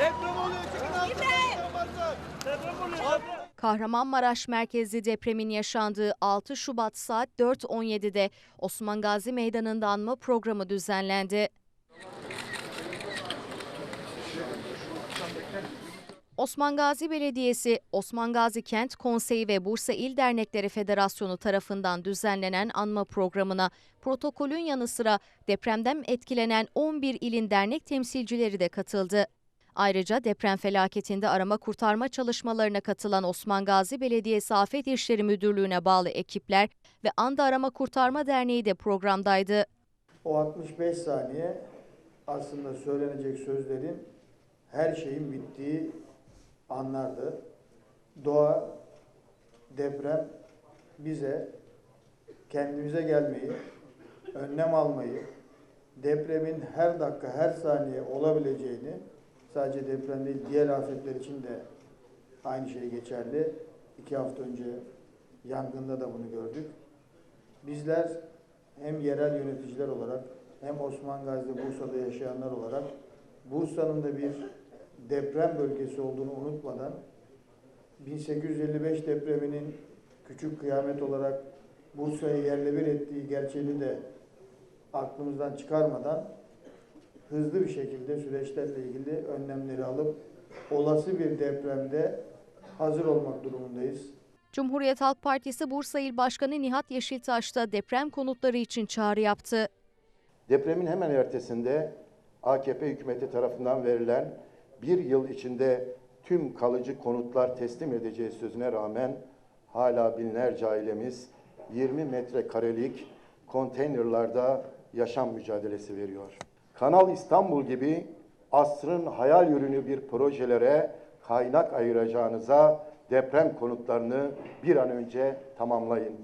Deprem oluyor çıkın. Deprem oluyor. Kahramanmaraş merkezli depremin yaşandığı 6 Şubat saat 4.17'de Osman Gazi Meydanı'nda anma programı düzenlendi. Osman Gazi Belediyesi, Osman Gazi Kent Konseyi ve Bursa İl Dernekleri Federasyonu tarafından düzenlenen anma programına protokolün yanı sıra depremden etkilenen 11 ilin dernek temsilcileri de katıldı. Ayrıca deprem felaketinde arama kurtarma çalışmalarına katılan Osman Gazi Belediyesi Afet İşleri Müdürlüğü'ne bağlı ekipler ve Anda Arama Kurtarma Derneği de programdaydı. O 65 saniye aslında söylenecek sözlerin her şeyin bittiği anlardı. Doğa, deprem bize kendimize gelmeyi, önlem almayı, depremin her dakika, her saniye olabileceğini, sadece deprem değil, diğer afetler için de aynı şey geçerli. İki hafta önce yangında da bunu gördük. Bizler hem yerel yöneticiler olarak hem Osman Gazi'de Bursa'da yaşayanlar olarak Bursa'nın da bir deprem bölgesi olduğunu unutmadan 1855 depreminin küçük kıyamet olarak Bursa'yı yerle bir ettiği gerçeğini de aklımızdan çıkarmadan hızlı bir şekilde süreçlerle ilgili önlemleri alıp olası bir depremde hazır olmak durumundayız. Cumhuriyet Halk Partisi Bursa İl Başkanı Nihat Yeşiltaş da deprem konutları için çağrı yaptı. Depremin hemen ertesinde AKP hükümeti tarafından verilen bir yıl içinde tüm kalıcı konutlar teslim edeceği sözüne rağmen hala binlerce ailemiz 20 metrekarelik konteynerlarda yaşam mücadelesi veriyor. Kanal İstanbul gibi asrın hayal ürünü bir projelere kaynak ayıracağınıza deprem konutlarını bir an önce tamamlayın.